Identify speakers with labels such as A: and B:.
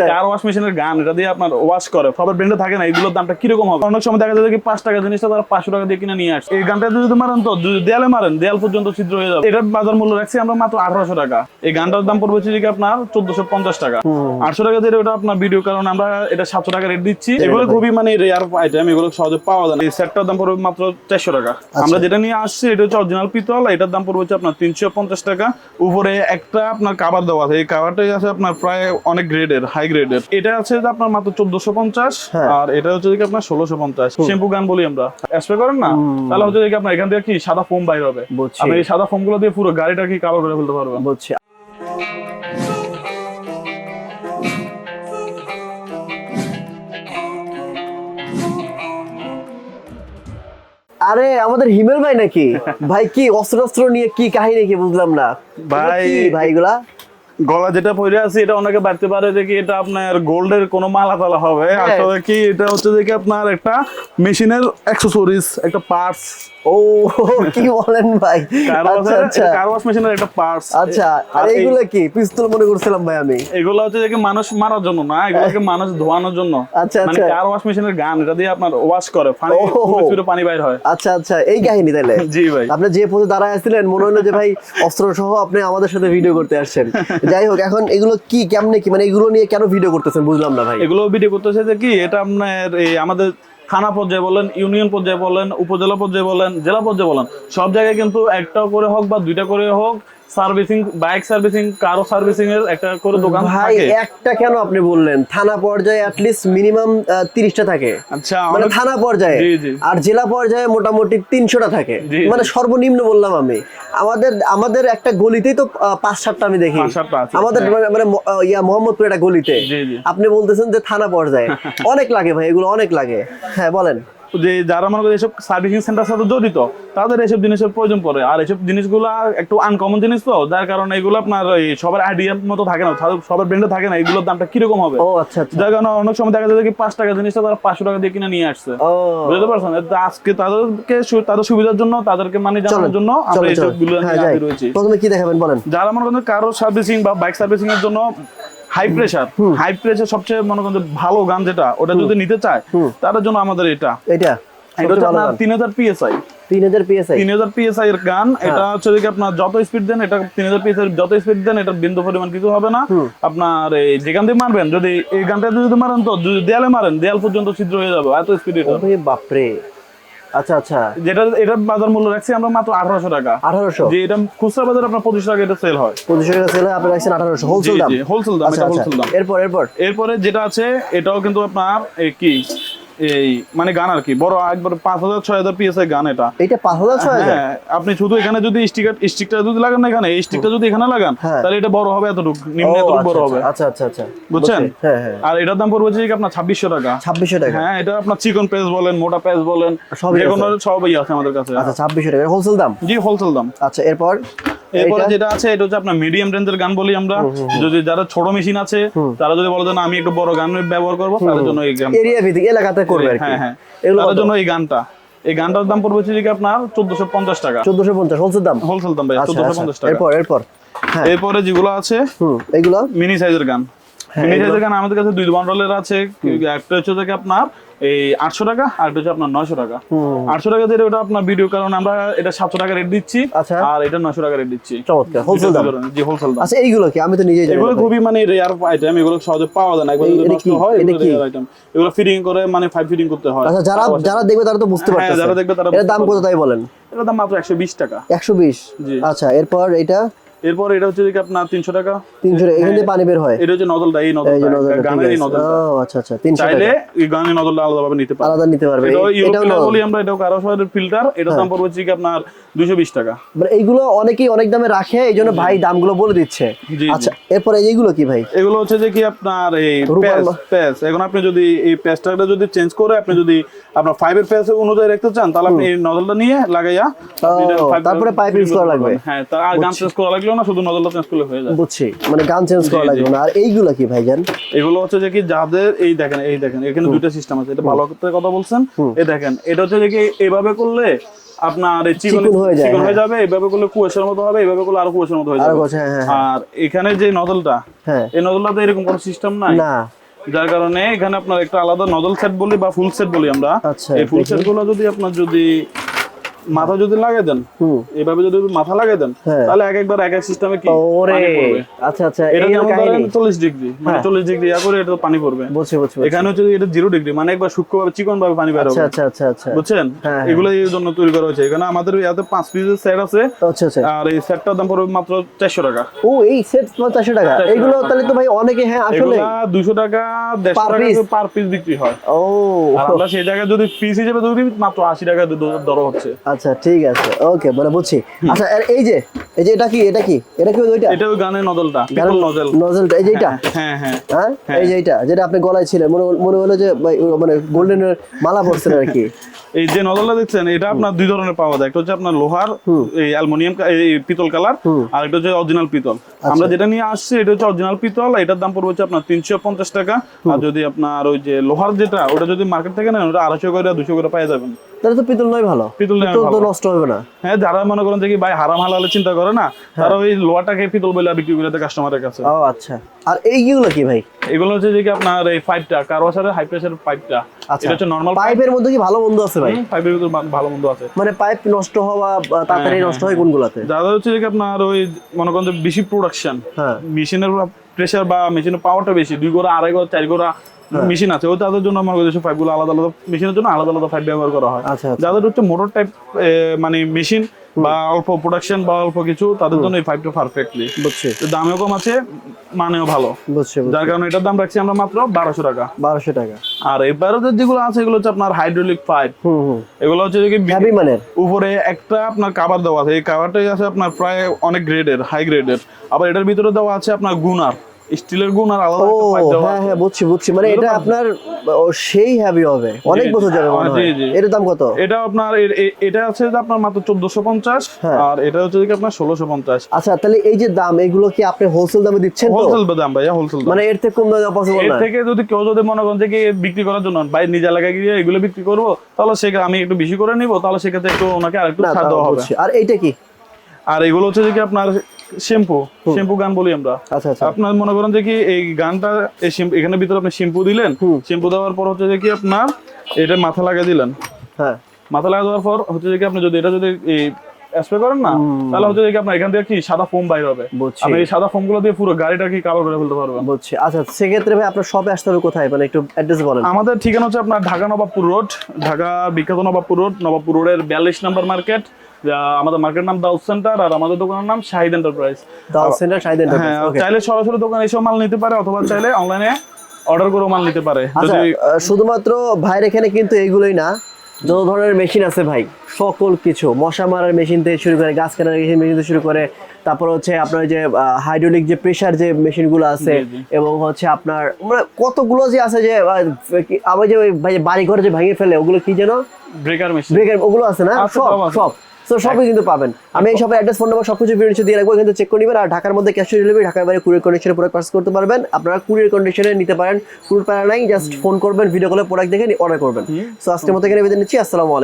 A: Car wash মেশিনের গান এটা দিয়ে আপনার ওয়াশ করে সবার ব্র্যান্ডে থাকে না এগুলোর দামটা কীরকম হবে? অনেক সময় দেখা যায় কি পাঁচ টাকা জিনিসটা তারা পাঁচশো টাকা দিয়ে কিনে নিয়ে আসে। এই গানটা যদি মারেন তো দেয়ালে মারেন দেয়াল পর্যন্ত ছিদ্র হয়ে যাবে। এটার বাজার মূল্য রাখছি আমরা মাত্র আঠারোশো টাকা। এই গানটার দাম পড়বে হচ্ছে আপনার চোদ্দশো পঞ্চাশ টাকা। আটশো টাকা দিয়ে ওটা আপনার ভিডিও কারণ আমরা এটা সাতশো টাকা রেট দিচ্ছি। এগুলো খুবই মানে রেয়ার আইটেম এগুলো সহজে পাওয়া যায় না। এই সেটটার দাম পড়বে মাত্র চারশো টাকা। আমরা যেটা নিয়ে আসছি এটা হচ্ছে অরিজিনাল পিতল এটার দাম পড়বে হচ্ছে আপনার তিনশো পঞ্চাশ টাকা। উপরে একটা আপনার কাবার দেওয়া আছে। এই কাবারটাই আছে আপনার প্রায় অনেক গ্রেডের হাই গ্রেডের এটা আছে যে আপনার মাত্র চোদ্দশো পঞ্চাশ
B: হ্যাঁ।
A: আর এটা হচ্ছে যে আপনার ষোলোশো পঞ্চাশ। শ্যাম্পু গান বলি আমরা। স্প্রে করেন না? তাহলে হচ্ছে যে আপনার এখান থেকে কি সাদা ফোম বাইর হবে। আপনি এই সাদা ফোমগুলো দিয়ে পুরো গাড়িটা কি কাবার করে ফেলতে পারবেন?
B: বুঝছি। আরে আমাদের হিমেল ভাই নাকি? ভাই কি অস্ত্র অস্ত্র নিয়ে কি কাহিনী কি বুঝলাম না।
A: ভাই-
B: ভাইগুলা
A: গলা যেটা পরে আছে এটা অনেকে বাড়তে পারে যে কি এটা আপনার গোল্ডের কোনো মালা তালা হবে।
B: হ্যাঁ।
A: আসলে কি এটা হচ্ছে যে কি আপনার একটা মেশিনের অ্যাক্সেসরিজ একটা পার্টস
B: ও কি বলেন ভাই? আচ্ছা আচ্ছা।
A: কার ওয়াশ মেশিনের একটা পার্টস
B: আচ্ছা আর এইগুলো কি? পিস্তল মনে করছিলাম ভাই আমি।
A: এগুলো হচ্ছে যে কি মানুষ মারার জন্য না এগুলোকে মানুষ ধোয়ানোর জন্য।
B: আচ্ছা,
A: মানে
B: আচ্ছা।
A: কার ওয়াশ মেশিনের গান এটা দিয়ে আপনার ওয়াশ করে পানি
B: ওহো।
A: পানি বাইর হয়।
B: আচ্ছা আচ্ছা এই কাহিনী তাহলে
A: জি ভাই।
B: আপনি যে পথে দাঁড়ায় আসছিলেন মনে হলো যে ভাই অস্ত্র সহ আপনি আমাদের সাথে ভিডিও করতে আসছেন। যাই হোক এখন এগুলো কি, কেমনে কি? মানে এগুলো নিয়ে কেন ভিডিও করতেছেন? বুঝলাম না ভাই।
A: এগুলো ভিডিও করতেছে যে কি, এটা আপনার আমাদের থানা পর্যায়ে বলেন ইউনিয়ন পর্যায়ে বলেন, উপজেলা পর্যায়ে বলেন, জেলা পর্যায়ে বলেন, সব জায়গায় কিন্তু একটা করে হোক বা দুইটা করে হোক সার্ভিসিং বাইক সার্ভিসিং কারও সার্ভিসিং এর একটা করে দোকান
B: ভাই একটা কেন আপনি বললেন? থানা পর্যায়ে মিনিমাম তিরিশটা থাকে।
A: আচ্ছা
B: মানে থানা পর্যায়ে। আর জেলা পর্যায়ে মোটামুটি তিনশোটা থাকে। মানে সর্বনিম্ন বললাম আমি। আমাদের আমাদের একটা গলিতেই তো পাঁচ সাতটা আমি দেখি। আমাদের
A: হ্যাঁ।
B: মানে- মানে ইয়া মোহাম্মদপুর একটা গলিতে। আপনি বলতেছেন যে থানা পর্যায়ে। অনেক লাগে ভাই এগুলো অনেক লাগে। হ্যাঁ বলেন।
A: যে যারা মনে করে এসব সার্ভিসিং সেন্টার সাথে জড়িত তাদের এসব জিনিসের প্রয়োজন পড়ে। আর এসব জিনিসগুলো একটু আনকমন জিনিস তো যার কারণে এগুলো আপনার সবার আইডিয়ার মতো থাকে না সবার ব্র্যান্ডে থাকে না এগুলোর দামটা কীরকম হবে?
B: ও আচ্ছা আচ্ছা।
A: যার কারণে অনেক সময় দেখা যায় কি পাঁচ টাকা জিনিসটা তারা পাঁচশো টাকা দিয়ে কিনে নিয়ে আসছে। বুঝতে পারছেন? আজকে তাদেরকে তাদের সুবিধার জন্য তাদেরকে মানে জানানোর জন্য আমরা এইসবগুলো
B: হ্যাঁ
A: হয়েছি
B: প্রথমে কি দেখাবেন বলেন।
A: যারা মনে করেন কারও সার্ভিসিং বা বাইক সার্ভিসিং এর জন্য হাই প্রেসার হাই প্রেসার সবচেয়ে মনে করেন ভালো গান যেটা ওটা যদি নিতে চায় তাদের জন্য আমাদের এটা।
B: এটা?
A: এটা হচ্ছে আপনার তিন হাজার পিএসআই
B: তিন হাজার পিএসআই
A: তিন হাজার পিএসআই এর গান
B: হ্যাঁ।
A: এটা হচ্ছে যে আপনার যত স্পিড দেন এটা তিন হাজার পিএসআই যত স্পিড দেন এটা বিন্দু পরিমাণ কিছু হবে না। আপনার এই যেখান দিয়ে মারবেন যদি এই গানটা যদি মারেন তো যদি দেয়ালে মারেন দেয়াল পর্যন্ত ছিদ্র হয়ে যাবে এত স্পিড এটা।
B: বাপরে। আচ্ছা আচ্ছা।
A: যেটা এটার বাজার মূল্য রাখছি আমরা মাত্র আঠারোশো টাকা।
B: আঠারোশো?
A: যে এটা খুচরা বাজার আপনার পঁচিশ টাকা এটা সেল হয়।
B: পঁচিশশো টাকা সেল হয় আপনি রাখছেন আঠারোশো। হোলসেল দাম?
A: হোলসেল দাম,
B: আচ্ছা
A: এটা
B: আচ্ছা।
A: দাম।
B: এরপর এরপর?
A: এরপরে যেটা আছে এটাও কিন্তু আপনার কি? এই মানে গান আর কি। বড় একবার পাঁচ হাজার ছয় হাজার পিএসআই গান এটা।
B: এইটা পাঁচ হাজার ছয় হাজার?
A: হ্যাঁ আপনি শুধু এখানে যদি স্টিকার স্টিকটা যদি লাগান না এখানে এই স্টিকটা যদি এখানে লাগান
B: হ্যাঁ।
A: তাহলে এটা বড় হবে এতটুকু নিম্ন এতটুকু
B: আচ্ছা,
A: বড় হবে।
B: আচ্ছা আচ্ছা আচ্ছা।
A: বুঝছেন?
B: হ্যাঁ হ্যাঁ।
A: আর এটার দাম পড়বে যে কি আপনার ছাব্বিশশো টাকা।
B: ছাব্বিশশো টাকা?
A: হ্যাঁ এটা আপনার চিকন পেজ বলেন মোটা পেজ বলেন
B: সবই।
A: সবই আছে আমাদের কাছে।
B: আচ্ছা ছাব্বিশশো টাকা। হোলসেল দাম?
A: জি হোলসেল দাম।
B: আচ্ছা এরপর?
A: এরপরে যেটা আছে এটা হচ্ছে আপনার মিডিয়াম রেঞ্জের গান বলি আমরা। যদি যারা ছোট মেশিন আছে তারা যদি বলে যে না আমি একটু বড় গান ব্যবহার করব তাদের জন্য এই গান
B: এরিয়া ভিত্তিক এলাকাতে করবে আর কি।
A: হ্যাঁ হ্যাঁ।
B: এগুলো
A: তাদের জন্য এই গানটা। এই গানটার দাম পড়বে হচ্ছে আপনার চোদ্দশো পঞ্চাশ টাকা।
B: চোদ্দশো পঞ্চাশ হোলসেল দাম?
A: হোলসেল দাম ভাই
B: আচ্ছা
A: চোদ্দশো
B: আচ্ছা
A: পঞ্চাশ টাকা।
B: এরপর এরপর। হ্যাঁ।
A: এরপরে যেগুলো আছে
B: হুম এইগুলো
A: মিনি সাইজের গান।
B: হ্যাঁ,
A: মিনি সাইজের গান আমাদের কাছে দুই বান্ডলের আছে। একটা হচ্ছে আপনার এই আটশো টাকা আর হচ্ছে আপনার নয়শো টাকা। আটশো টাকা দিয়ে ওটা আপনার ভিডিও কারণ আমরা এটা সাতশো টাকা রেট দিচ্ছি
B: আচ্ছা।
A: আর এটা নয়শো টাকা রেট দিচ্ছি।
B: চমৎকার হোলসেল দাম।
A: জি হোলসেল দাম।
B: আচ্ছা এইগুলো কি? আমি তো নিজেই
A: এগুলো খুবই মানে রেয়ার আইটেম এগুলো সহজে পাওয়া যায় না এগুলো যদি নষ্ট? হয়
B: এটা
A: এগুলো রেয়ার আইটেম এগুলো ফিটিং করে মানে ফাইভ ফিটিং করতে হয়।
B: আচ্ছা যারা যারা দেখবে তারা তো বুঝতে
A: হ্যাঁ,
B: পারতেছে।
A: যারা দেখবে তারা
B: এর দাম কত তাই বলেন?
A: এটার দাম মাত্র একশো বিশ টাকা।
B: একশো বিশ?
A: জি।
B: আচ্ছা এরপর এটা
A: এরপর এটা হচ্ছে যে আপনার তিনশো টাকা?
B: তিনশো টাকা এখান থেকে পানি বের হয়।
A: এটা হচ্ছে নজলটা এই নজলটা গানের এই
B: আছে।
A: নজলটা
B: ও আচ্ছা আচ্ছা তিনশো
A: চাইলে এই গানের নজলটা আলাদাভাবে নিতে পারে
B: আলাদা নিতে পারবে।
A: এটা
B: এটাও
A: ফিল্টার বলি আমরা এটা কারও ফিল্টার এটার দাম পড়বে হচ্ছে কি আপনার দুইশো বিশ টাকা।
B: মানে এইগুলো অনেকেই অনেক দামে রাখে এই জন্য ভাই দামগুলো বলে দিচ্ছে। আচ্ছা এরপরে এইগুলো কি ভাই?
A: এগুলো হচ্ছে যে কি আপনার এই
B: মা-
A: প্যাচ এখন আপনি যদি এই প্যাচটা যদি চেঞ্জ করে আপনি যদি আপনার ফাইভের প্যাচ অনুযায়ী রাখতে চান তাহলে আপনি এই নজলটা নিয়ে লাগাইয়া এটা
B: তারপরে pipe use করা লাগবে।
A: হ্যাঁ তার আর গান চেঞ্জ করা লাগল না শুধু নজলটা চেঞ্জ করলে হয়ে যায়।
B: বুঝছি মানে গান চেঞ্জ করা লাগবে না। আর এইগুলো কি ভাই জান?
A: এগুলো হচ্ছে যে কি যাদের এই দেখেন এই দেখেন এখানে দুইটা সিস্টেম আছে এটা ভালো কথা বলছেন। এই দেখেন এটা হচ্ছে যে কি এভাবে করলে আপনার এই চিকন
B: হয়ে যায়,
A: চিকন হয়ে
B: হ্যাঁ।
A: যাবে এইভাবে করলে কুয়াশার মতো হবে এইভাবে করলে আরও কুয়াশার মতো হয়ে যাবে।
B: হ্যাঁ হ্যাঁ,
A: আর এখানে যে নজলটা
B: হ্যাঁ।
A: এই নজলটাতে এরকম কোনো সিস্টেম নাই।
B: না।
A: যার কারণে এখানে আপনার একটা আলাদা নজল সেট বলি বা ফুল সেট বলি আমরা।
B: আচ্ছা,
A: এই ফুল সেটগুলো যদি আপনার যদি মাথা যদি লাগিয়ে দেন এভাবে যদি মাথা লাগিয়ে দেন
B: হ্যাঁ।
A: তাহলে এক একবার এক এক সিস্টেমে কি
B: ওরে আচ্ছা আচ্ছা
A: এটা যেমন
B: কাহিনী।
A: ধরেন চল্লিশ ডিগ্রি মানে
B: হ্যাঁ।
A: চল্লিশ ডিগ্রি ইয়া করে এটা পানি পড়বে।
B: বুঝছি বুঝছি।
A: এখানে হচ্ছে এটা জিরো ডিগ্রি মানে একবার সূক্ষ্ম ভাবে চিকন ভাবে পানি বের
B: আচ্ছা
A: হবে।
B: আচ্ছা আচ্ছা আচ্ছা।
A: বুঝছেন?
B: হ্যাঁ, হ্যাঁ।
A: এগুলো এই জন্য তৈরি করা হয়েছে। এখানে আমাদের ইয়াতে পাঁচ পিসের সেট আছে।
B: আচ্ছা আচ্ছা।
A: আর এই সেটটার দাম পড়বে মাত্র চারশো টাকা।
B: ও এই সেট মাত্র চারশো টাকা? এগুলো তাহলে তো ভাই অনেকে হ্যাঁ আসলে
A: এগুলা দুশো টাকা দেড়শো
B: Per
A: টাকা পার পিস বিক্রি হয়।
B: ও।
A: আর আমরা সেই জায়গায় যদি পিস হিসেবে ধরি মাত্র আশি টাকা দ- দর হচ্ছে।
B: আচ্ছা ঠিক আছে। ওকে মানে বুঝছি। আচ্ছা আর এই যে এই যে এটা কি এটা কি? এটা কি ওইটা?
A: এটা ওই গানের নজলটা পিতল নজল।
B: নজলটা এই যে এটা
A: হ্যাঁ হ্যাঁ
B: হ্যাঁ
A: হ্যাঁ।
B: এই যে এটা যেটা আপনি গলায় ছিলেন মনে মনে হলো যে ভাই, মানে গোল্ডেনের মালা পরছেন আর কি।
A: এই যে নজলটা দেখছেন এটা আপনার দুই ধরনের পাওয়া যায়। একটা হচ্ছে আপনার লোহার এই অ্যালুমিনিয়াম পিতল কালার আর একটা হচ্ছে অরিজিনাল পিতল।
B: আচ্ছা।
A: আমরা যেটা নিয়ে আসছি এটা হচ্ছে অরিজিনাল পিতল এটার দাম পড়বে হচ্ছে আপনার তিনশো পঞ্চাশ টাকা। আর যদি আপনার ওই যে লোহার যেটা ওটা যদি মার্কেট থেকে নেন ওটা আড়াইশো করে দুশো করে পেয়ে যাবেন
B: তাহলে তো পিতল নয় ভালো।
A: পিতল
B: তো। নষ্ট হবে না।
A: হ্যাঁ যারা মনে করেন যে কি ভাই হারাম হালালে চিন্তা করে না
B: হ্যাঁ।
A: তারা ওই লোহাটাকে পিতল বলে বিক্রি করে দেয় কাস্টমারের কাছে।
B: ও আচ্ছা। আর এইগুলো কি ভাই?
A: এগুলো হচ্ছে যে কি আপনার এই কারওয়াসারের হাই পাইপটা। এটা হচ্ছে নর্মাল পাইপ
B: পাইপের মধ্যে কি ভালো মন্দ আছে ভাই?
A: পাইপের ভা- ভালো মন্দ আছে।
B: মানে পাইপ নষ্ট হওয়া তাড়াতাড়ি
A: হ্যাঁ,
B: নষ্ট হয় কোনগুলাতে?
A: যাদের হচ্ছে যে কি আপনার ওই মনে করেন যে বেশি প্রোডাকশন
B: হ্যাঁ।
A: মেশিনের প্রেসার বা মেশিনের পাওয়ারটা বেশি। দুই গোড়া আড়াই গোড়া চার গোড়া
B: হ্যাঁ।
A: মেশিন আছে। ওই তাদের জন্য আমার কাছে পাইপগুলো আলাদা আলাদা মেশিনের জন্য আলাদা আলাদা পাইপ ব্যবহার করা হয়।
B: আচ্ছা আচ্ছা।
A: যাদের হচ্ছে মোটর টাইপ মানে মেশিন বা অল্প প্রোডাকশন বা অল্প কিছু তাদের জন্য এই পাইপটা পারফেক্টলি
B: বুঝছি।
A: দামেও কম আছে মানেও ভালো।
B: বুঝছি
A: যার কারণে এটার দাম রাখছি আমরা মাত্র বারোশো টাকা।
B: বারোশো টাকা।
A: আর এবারে যেগুলো আছে এগুলো হচ্ছে আপনার হাইড্রোলিক পাইপ
B: হুম হুম।
A: এগুলো হচ্ছে যে বি-
B: মানের।
A: উপরে একটা আপনার কাভার দেওয়া আছে। এই কাভারটাই আছে আপনার প্রায় অনেক গ্রেডের হাই গ্রেডের আবার এটার ভিতরে দেওয়া আছে আপনার গুনার। স্টিলের গুনার আলাদা একটা পাইপ দেওয়া
B: হ্যাঁ হ্যাঁ বুঝছি বুঝছি। মানে এটা আপনার সেই হ্যাভি হবে। অনেক বছর যাবে মনে হয়। এটার দাম কত?
A: এটা আপনার এটা আছে যে আপনার মাত্র চোদ্দশো পঞ্চাশ
B: হ্যাঁ।
A: আর এটা হচ্ছে যে আপনার ষোলোশো পঞ্চাশ।
B: আচ্ছা তাহলে এই যে দাম এগুলো কি আপনি হোলসেল দামে দিচ্ছেন তো?
A: হোলসেল দাম ভাইয়া হোলসেল
B: মানে এর থেকে কম দামে পসিবল
A: এর থেকে যদি কেউ যদি মনে করেন যে কি বিক্রি করার জন্য ভাই নিজে এলাকায় গিয়ে এগুলো বিক্রি করব তাহলে সেখানে আমি একটু বেশি করে নিব তাহলে সেক্ষেত্রে একটু ওনাকে আরেকটু
B: না
A: ছাড় দেওয়া হবে।
B: আর এইটা কি?
A: আর এগুলো হচ্ছে যে কি আপনার শ্যাম্পু শ্যাম্পু গান বলি আমরা।
B: আচ্ছা আচ্ছা।
A: আপনার মনে করেন যে কি এই গানটা এই এখানে ভিতরে আপনি শ্যাম্পু দিলেন শ্যাম্পু দেওয়ার পর হচ্ছে যে কি আপনার এটা মাথা লাগিয়ে দিলেন।
B: হ্যাঁ।
A: মাথা লাগা দেওয়ার পর হচ্ছে যে কি আপনি যদি এটা যদি এই স্প্রে করেন না তাহলে হচ্ছে যে কি আপনার এখান থেকে কি সাদা ফোম বাইর হবে। আপনি এই সাদা ফোমগুলো দিয়ে পুরো গাড়িটা কি কাভার করে ফেলতে পারবেন।
B: বুঝছি। আচ্ছা সেক্ষেত্রে ভাই আপনার শপে আসতে হবে কোথায়? মানে একটু অ্যাড্রেস বলেন।
A: আমাদের ঠিকানা হচ্ছে আপনার ঢাকা নবাবপুর রোড ঢাকা বিখ্যাত নবাবপুর রোড নবাবপুর রোডের বিয়াল্লিশ নাম্বার মার্কেট আমাদের মার্কেট নাম দাউদ সেন্টার আর আমাদের দোকানের নাম শাহিদ এন্টারপ্রাইজ
B: দাও সেন্টার সাইদেন
A: হ্যাঁ
B: ওকে
A: চাইলে সরাসরি দোকানে এসেও মাল নিতে পারে অথবা চাইলে অনলাইনে অর্ডার করেও মাল নিতে পারে।
B: আচ্ছা শুধুমাত্র ভাইয়ের এখানে কিন্তু এইগুলোই না যত ধরনের মেশিন আছে ভাই সকল কিছু মশা মারার মেশিন থেকে শুরু করে গাছ কাটার মেশিন থেকে শুরু করে তারপর হচ্ছে আপনার যে হাইড্রোলিক যে প্রেসার যে মেশিনগুলো আছে। এবং হচ্ছে আপনার মানে কতগুলো যে আছে যে আবার যে ভাই বাড়ি ঘরে যে ভেঙে ফেলে ওগুলো কি যেন?
A: ব্রেকার মেশিন
B: ব্রেকার ওগুলো আছে না? সব
A: সব।
B: তো সবই কিন্তু পাবেন। আমি এই সবের অ্যাড্রেস ফোন নাম্বার সবকিছু ভিডিও নিচে দিয়ে রাখব। এখানে চেক করে নেবেন। আর ঢাকার মধ্যে ক্যাশ ডেলিভারি ঢাকার বাইরে কুরিয়ার কন্ডিশনে পুরো পাস করতে পারবেন। আপনারা কুরিয়ার কন্ডিশনে নিতে পারেন। কুরিয়ার প্যারা নাই জাস্ট ফোন করবেন ভিডিও কলে প্রোডাক্ট দেখে অর্ডার করবেন। সো আজকের মতো এখানে বেঁধে নিচ্ছি। আসসালামু আলাইকুম।